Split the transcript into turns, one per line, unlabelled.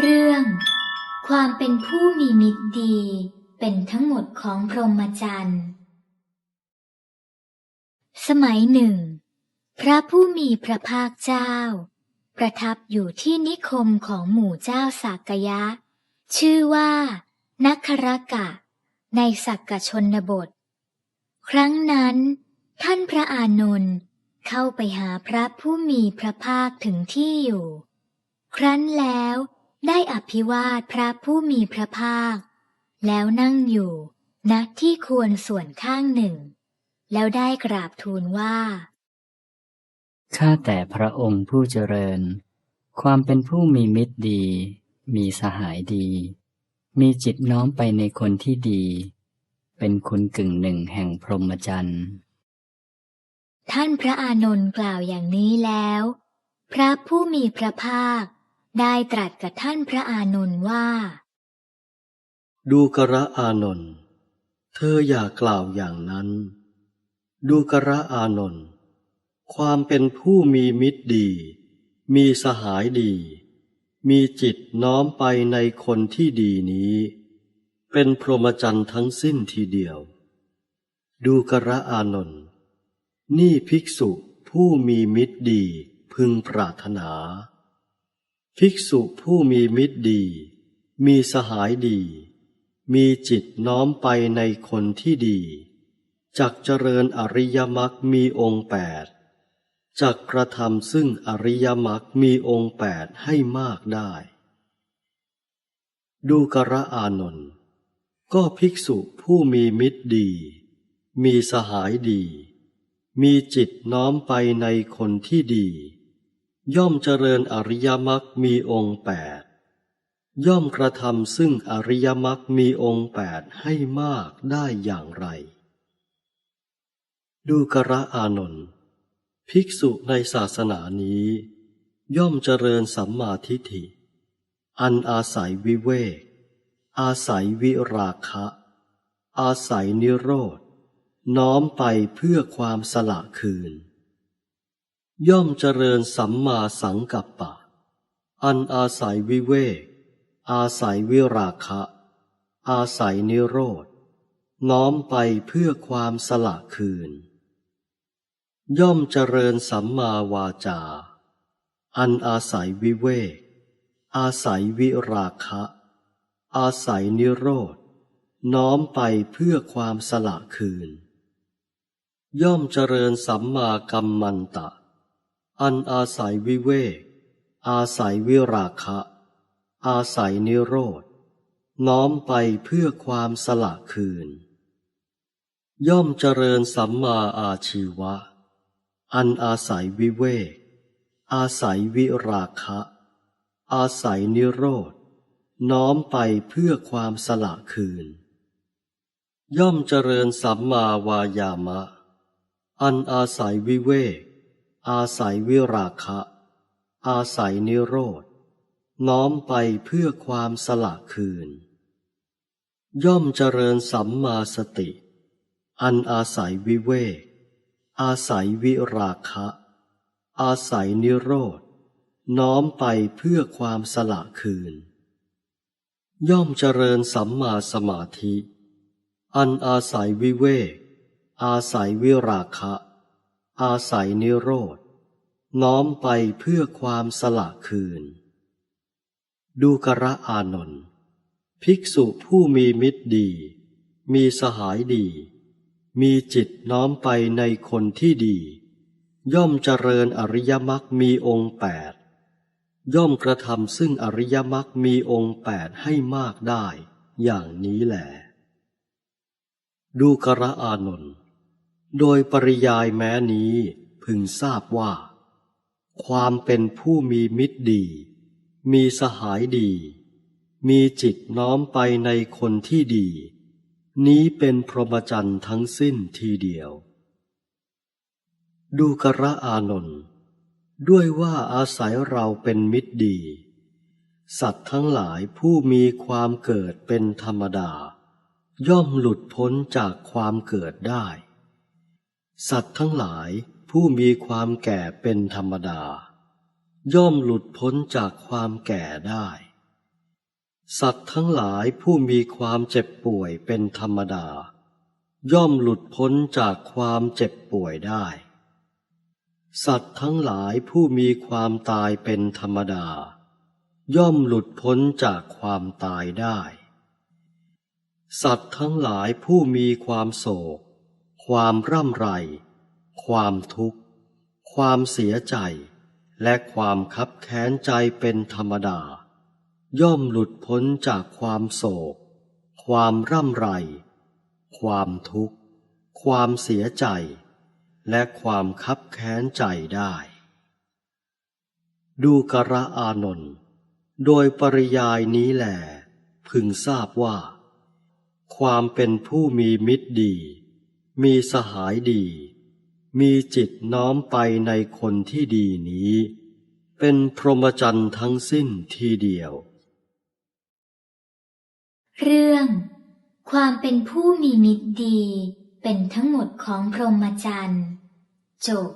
เรื่อง ความเป็นผู้มีมิตรดี เป็นทั้งหมดของพรหมจรรย์ สมัยหนึ่ง พระผู้มีพระภาคเจ้า ประทับอยู่ที่นิคมของหมู่เจ้าสากยะ ชื่อว่านัครกะ ในสักกชนบท ครั้งนั้น ท่านพระอานนท์เข้าไปหาพระผู้มีพระภาคถึงที่อยู่ ครั้นแล้ว ได้อภิวาทพระผู้มีพระภาค แล้วนั่งอยู่ณที่ควรส่วนข้างหนึ่ง แล้วได้กราบทูลว่า
ข้าแต่พระองค์ผู้เจริญ ความเป็นผู้มีมิตรดี มีสหายดี มีจิตน้อมไปในคนที่ดี เป็นคุณกึ่งหนึ่งแห่งพรหมจรรย์
ท่านพระอานนท์กล่าวอย่างนี้แล้ว พระผู้มีพระภาค ได้ตรัสกับท่านพระอานนท์ว่า
ดูกระอานนท์เธออย่ากล่าวอย่างนั้น ดูกระอานนท์ความเป็นผู้มีมิตรดี มีสหายดี มีจิตน้อมไปในคนที่ดีนี้ เป็นพรหมจรรย์ทั้งสิ้นทีเดียว ดูกระอานนท์นี่ภิกษุผู้มีมิตรดีพึงปรารถนา ภิกษุผู้มีมิตรดี มีสหายดี มีจิตน้อมไปในคนที่ดี จักเจริญอริยมรรคมีองค์แปดจักกระทำซึ่งอริยมรรคมีองค์แปดให้มากได้ ดูกระอานนท์ก็ภิกษุผู้มีมิตรดี มีสหายดี มีจิตน้อมไปในคนที่ดี ย่อมเจริญอริยมรรคมีองค์แปดย่อมกระทำซึ่งอริยมรรคมีองค์แปดให้มากได้อย่างไร ดูกระอานนท์ภิกษุในศาสนานี้ ย่อมเจริญสัมมาทิฏฐิ อันอาศัยวิเวก อาศัยวิราคะ อาศัยนิโรธ น้อมไปเพื่อความสละคืน ย่อมเจริญสัมมาสังกัปปะ อันอาศัยวิเวก อาศัยวิราคะ อาศัยนิโรธ น้อมไปเพื่อความสละคืน ย่อมเจริญสัมมาวาจา อันอาศัยวิเวก อาศัยวิราคะ อาศัยนิโรธ น้อมไปเพื่อความสละคืน ย่อมเจริญสัมมากัมมันตะ อันอาศัยวิเวก อาศัยวิราคะ อาศัยนิโรธ น้อมไปเพื่อความสละคืน ย่อมเจริญสัมมาอาชีวะ อันอาศัยวิเวก อาศัยวิราคะ อาศัยนิโรธ น้อมไปเพื่อความสละคืน ย่อมเจริญสัมมาวายามะ อันอาศัยวิเวก อาศัยวิราคะ อาศัยนิโรธ น้อมไปเพื่อความสละคืน ย่อมเจริญสัมมาสติ อันอาศัยวิเวก อาศัยวิราคะ อาศัยนิโรธ น้อมไปเพื่อความสละคืน ย่อมเจริญสัมมาสมาธิ อันอาศัยวิเวก อาศัยวิราคะ อาศัยนิโรธ น้อมไปเพื่อความสละคืน ดูกระอานนท์ภิกษุผู้มีมิตรดี มีสหายดี มีจิตน้อมไปในคนที่ดี ย่อมเจริญอริยมรรคมีองค์แปดย่อมกระทำซึ่งอริยมรรคมีองค์แปดให้มากได้ อย่างนี้แหละดูกระอานนท์ โดยปริยายแม้นี้พึงทราบว่า ความเป็นผู้มีมิตรดี มีสหายดี มีจิตน้อมไปในคนที่ดี นี้เป็นพรหมจรรย์ทั้งสิ้นทีเดียว ดูกระอานนท์ด้วยว่าอาศัยเราเป็นมิตรดี สัตว์ทั้งหลายผู้มีความเกิดเป็นธรรมดา ย่อมหลุดพ้นจากความเกิดได้ สัตว์ทั้งหลายผู้มีความแก่เป็นธรรมดา ย่อมหลุดพ้นจากความแก่ได้ สัตว์ทั้งหลายผู้มีความเจ็บป่วยเป็นธรรมดา ย่อมหลุดพ้นจากความเจ็บป่วยได้ สัตว์ทั้งหลายผู้มีความตายเป็นธรรมดา ย่อมหลุดพ้นจากความตายได้ สัตว์ทั้งหลายผู้มีความโศก ความร่ำไร ความทุกข์ ความเสียใจ และความคับแค้นใจเป็นธรรมดา ย่อมหลุดพ้นจากความโศก ความร่ำไร ความทุกข์ ความเสียใจ และความคับแค้นใจได้ ดูกระอานนท์โดยปริยายนี้แหลพึงทราบว่า ความเป็นผู้มีมิตรดี มีสหายดี มีจิตน้อมไปในคนที่ดีนี้ เป็นพรหมจรรย์ทั้งสิ้นทีเดียว
เรื่อง ความเป็นผู้มีมิตรดีเป็นทั้งหมดของพรหมจรรย์จบ